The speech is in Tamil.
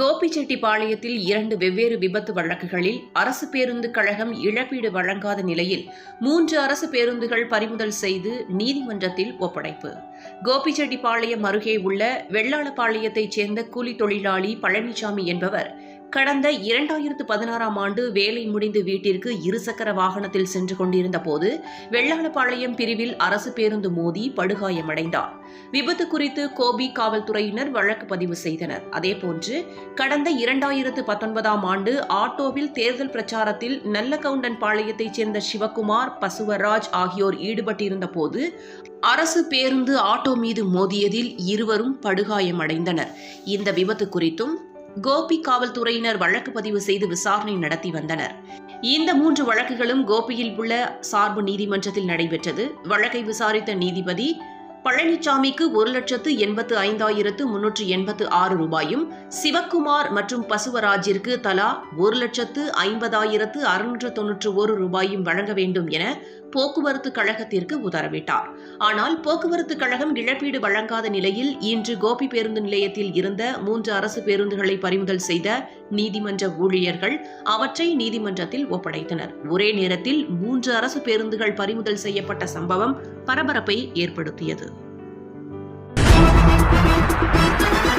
கோபிச்செட்டிப்பாளையத்தில் இரண்டு வெவ்வேறு விபத்து வழக்குகளில் அரசு பேருந்து கழகம் இழப்பீடு வழங்காத நிலையில் மூன்று அரசு பேருந்துகள் பறிமுதல் செய்து நீதிமன்றத்தில் ஒப்படைப்பு. கோபிச்செட்டிப்பாளையம் அருகே உள்ள வெள்ளாளப்பாளையத்தைச் சேர்ந்த கூலி தொழிலாளி பழனிசாமி என்பவர் கடந்த இரண்டாயிரத்து பதினாறாம் ஆண்டு வேலை முடிந்து வீட்டிற்கு இருசக்கர வாகனத்தில் சென்று கொண்டிருந்த போது வெள்ளாளப்பாளையம் பிரிவில் அரசு பேருந்து மோதி படுகாயமடைந்தார். விபத்து குறித்து கோபி காவல்துறையினர் வழக்கு பதிவு செய்தனர். அதேபோன்று கடந்த இரண்டாயிரத்து பத்தொன்பதாம் ஆண்டு ஆட்டோவில் தேர்தல் பிரச்சாரத்தில் நல்லகவுண்டன் பாளையத்தைச் சேர்ந்த சிவகுமார் பசுவராஜ் ஆகியோர் ஈடுபட்டிருந்த போது அரசு பேருந்து ஆட்டோ மீது மோதியதில் இருவரும் படுகாயமடைந்தனர். இந்த விபத்து குறித்தும் கோபி காவல்துறையினர் வழக்கு பதிவு செய்து விசாரணை நடத்தி வந்தனர். இந்த மூன்று வழக்குகளும் கோபியில் உள்ள சார்பு நீதிமன்றத்தில் நடைபெற்றது. வழக்கை விசாரித்த நீதிபதி பழனிசாமிக்கு ஒரு லட்சத்து எண்பத்து ஐந்தாயிரத்து முன்னூற்று எண்பத்து ஆறு ரூபாயும் சிவக்குமார் மற்றும் பசுவராஜிற்கு தலா ஒரு லட்சத்து ஐம்பதாயிரத்து அறுநூற்று தொன்னூற்று ஒரு ரூபாயும் வழங்க வேண்டும் என போக்குவரத்து கழகத்திற்கு உத்தரவிட்டார். ஆனால் போக்குவரத்து கழகம் இழப்பீடு வழங்காத நிலையில் இன்று கோபி பேருந்து நிலையத்தில் இருந்த மூன்று அரசு பேருந்துகளை பறிமுதல் செய்த நீதிமன்ற ஊழியர்கள் அவற்றை நீதிமன்றத்தில் ஒப்படைத்தனர். ஒரே நேரத்தில் மூன்று அரசு பேருந்துகள் பறிமுதல் செய்யப்பட்ட சம்பவம் பரபரப்பை ஏற்படுத்தியது. Thank you.